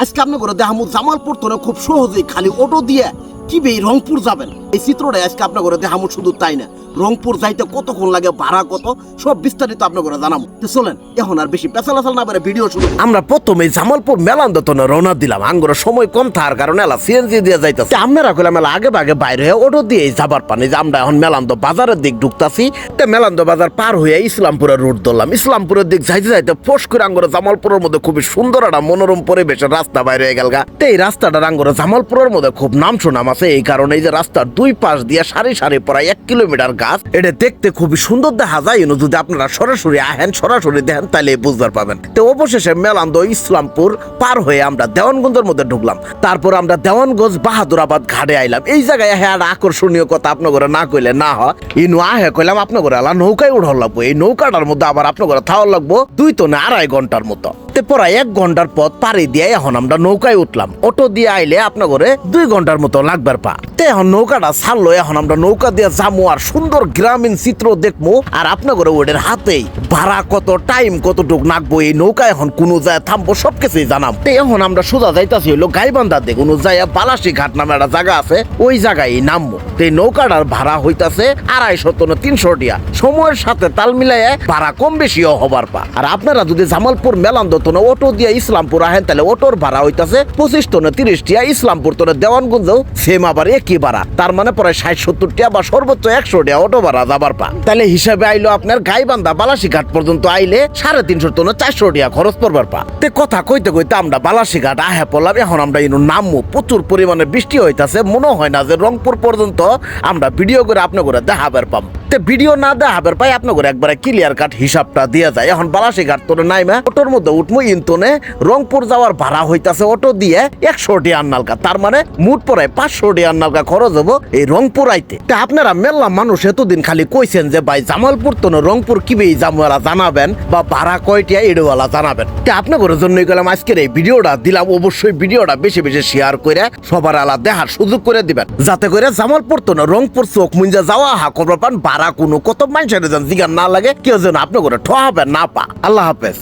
আজকে আপনি করে দেখামু জামালপুর তো খুব সহজেই খালি অটো দিয়ে কি বে রংপুর যাবেন? এই চিত্রটা আজকে আপনার করে দেখামু শুধু তাই না। রংপুর যাইতে কতক্ষণ লাগে, ভাড়া কত, সব বিস্তারিত আপনার করে জানাব। তো চলেন, এখন আর বেশি পেছালাচাল না পারে ভিডিও শুরু আমরা প্রথমে জামালপুর মেলান দতনে রওনা দিলাম। আঙ্গুর সময় কম থাকার কারণে এলা সিএনজি দিয়ে যাইতেছে। আপনারা কইলাম, এলা আগে ভাগে বাইরে হয়ে অটো দিয়ে যাবার পানি। যে আমরা এখন মেলান্দ বাজারের দিক ঢুকতাছি। তে মেলান্দ বাজার পার হয়ে ইসলামপুরের রুট ধরলাম। ইসলামপুরের দিক যাইতে যাইতে ফোস করে আঙ্গুর জামালপুরের মধ্যে খুবই সুন্দর একটা মনোরম পরিবেশের রাস্তা বাইরে হয়ে গেল গা। তে এই রাস্তাটা আঙ্গুর জামালপুরের মধ্যে খুব নাম সুনাম আছে, এই কারণে এই যে রাস্তার দুই পাশ দিয়ে সারি সারি প্রায় এক কিলোমিটার গাছ, এটা দেখতে খুবই সুন্দর দেখা যায়। যদি আপনারা সরাসরি আহেন সরাসরি দেখেন, তাহলে বুঝতে পারবেন তো অবশেষে মেলান্দ ইসলামপুর পার হয়ে আমরা দেওয়ানগঞ্জের মধ্যে ঢুকলাম। তারপর আমরা দেওয়ানগঞ্জ বাহাদুরাবাদ ঘাটে আইলাম। এই জায়গায় হ্যাঁ আকর্ষণীয় কথা আপনার না কইলে না হয়। ইনু আহে কইলাম আপনার ঘরে আলা নৌকায় উঠার লাগবো। এই নৌকাটার মধ্যে আবার আপনার ঘরে থাওয়ার লাগবো দুই তো না আড়াই ঘণ্টার মতো। তে পড়ায় এক ঘণ্টার পথ পাড়ি দিয়ে এখন আমরা নৌকায় উঠলাম। অটো দিয়ে আইলে আপনার ঘরে দুই ঘণ্টার মতো লাগবার পা। তে এখন নৌকাটা ছাড়লো। এখন আমরা নৌকা দিয়ে যাব আর সুন্দর গ্রামীণ চিত্র দেখব আর আপনার ঘরে ওদের হাতেই ভাড়া কত টাইম কতটুক নাকবো, এই নৌকা এখন কোনো যায় থামবো, সবকিছুই জানাম। তে এখন আমরা সোজা যাইতাছি হইল গাইবান্ধা দিয়ে কোনো যাইয়া বালাসি ঘাট নামে একটা জায়গা আছে, ওই জায়গায় নামবো। এই নৌকাটার ভাড়া হইতাছে আড়াইশো তো তিনশো টিয়া। সময়ের সাথে তাল মিলাই ভাড়া কম বেশিও হবার পা। আর আপনারা যদি জামালপুর মেলান দতন অটো দিয়ে ইসলামপুর আহেন, তাহলে অটোর ভাড়া হইতাছে পঁচিশ তো তিরিশ টিয়া। ইসলামপুর তো দেওয়ানগঞ্জেও সেম আবার একই ভাড়া তার মানে পরে ষাট সত্তর টিয়া বা সর্বোচ্চ একশো টিয়া অটো ভাড়া যাবার পা। তাহলে হিসাবে আইলো আপনার গাইবান্ধা বালাসি ঘাট পর্যন্ত আইলে সাড়ে তিনশো টন চারশো টিয়া খরচ পড়বার পা। তে কথা কইতে কইতে আমরা বালাসি ঘাট আহে পড়লাম, এখন আমরা ইনু নামবো। প্রচুর পরিমাণে বৃষ্টি হইতাছে, মনে হয় না যে রংপুর পর্যন্ত আমরা ভিডিও করে আপনার করে দেখাবার পাম। তে ভিডিও না দেখাবার পাই আপনার করে একবারে ক্লিয়ার কাট হিসাবটা দিয়ে যায়। এখন বালাসি ঘাট তোর নাইমা অটোর মধ্যে উঠবো ইন্তনে রংপুর যাওয়ার ভাড়া হইতাছে অটো দিয়ে একশো টি আন্নালকা। তার মানে মুট পরে পাঁচশো টি আন্নালকা খরচ হব এই রংপুর আইতে তা আপনারা মেলা মানুষ এতদিন খালি কইছেন যে ভাই জামালপুর তো রংপুর কিবে জামওয়ালা জানাবেন বা ভাড়া কয়টিয়া এডওয়ালা জানাবেন। তা আপনাদের জন্যই গেলাম আজকের এই ভিডিওটা দিলাম। অবশ্যই ভিডিওটা বেশি বেশি শেয়ার করে সবার আলা দেখার সুযোগ করে দিবেন। যাতে করে জামালপুর তো রংপুর চোখ মুঞ্জা যাওয়া হা করবার পান ভাড়া কোনো কত মানুষের যেন জিগার না লাগে, কেউ যেন আপনার করে ঠহাবেন না পা। আল্লাহ হাফেজ।